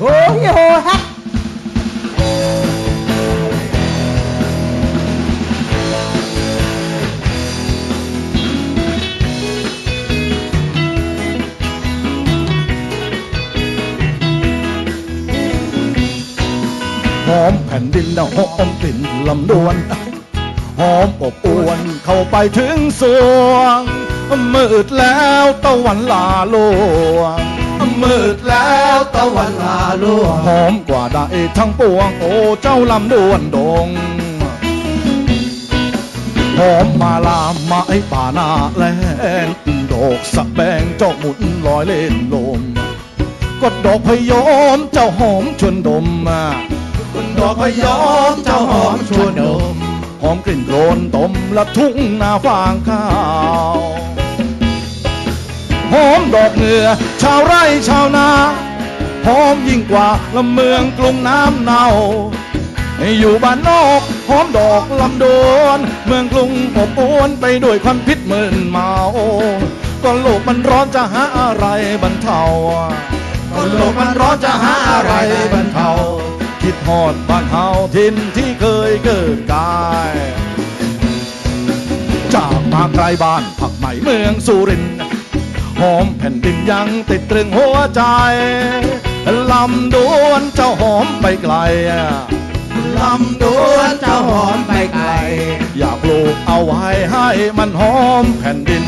โอ้ยโหฮะหอมแผ่นดินนะหอมกลิ่นลำดวน หอมอบอวนเข้าไปถึงสวงมืดแล้วตะวันลาลวง มืดแล้วตะวันลาลวงหอมกว่าได้ทั้งปวง โอ้เจ้าลำดวนดงหอมมาลามไม้ป่าหน้าแลนดอกสะแบงเจ้าหมุนลอยเล่นลมก็ดอกพยอมเจ้าหอมชวนดมมาดอกพยอมเจ้าหอมชวนดม หอมกลิ่นโคลนตมและทุ่งนาฟางข้าว หอมดอกเหงื่อชาวไร่ชาวนาหอมยิ่งกว่าละเมืองกรุงน้ำเนาอยู่บ้านนอกหอมดอกลำดวนเมืองกรุงอบอวนไปด้วยควันพิษหมื่นเมาก็โลกมันร้อนจะหาอะไรบรรเทาก็โลกมันร้อนจะหาอะไรบรรเทาคิดฮอดบ้านเฮาทินที่เคยเกิดกายจากมาไกลบ้านผักใหม่เมืองสุรินทร์ หอมแผ่นดินยังติดตรึงหัวใจลำดวนเจ้าหอมไปไกลลำดวนเจ้าหอมไปไกล อยากปลูกเอาไว้ให้มันหอมแผ่นดิน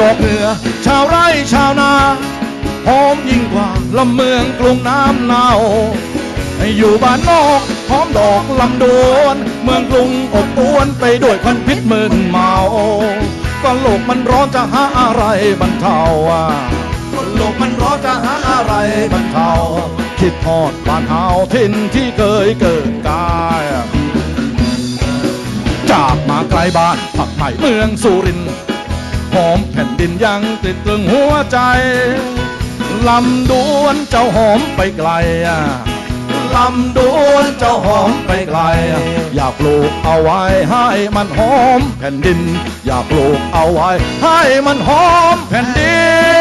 ดอกเหือชาวไร่ชาวนาหอมยิ่งกว่าลำเมืองกรุงน้ำเนาอยู่บ้านนอกหอมดอกลำดวน เมืองกรุงอบอวนไปด้วยควันพิษหมื่นเมาก็โลกมันร้อนจะหาอะไรบรรเทาอะก็โลกมันร้อนจะหาอะไรบรรเทา คิดทอดบ้านเฮาทิ้นที่เคยเกิดกายจากมาไกลบ้านผักใหม่เมืองสุรินทร์ หอมแผ่นดินยังติดตรึงหัวใจลำดวนเจ้าหอมไปไกลอะลำดวนเจ้าหอมไปไกล อยากปลูกเอาไว้ให้มันหอมแผ่นดิน อยากปลูกเอาไว้ให้มันหอมแผ่นดิน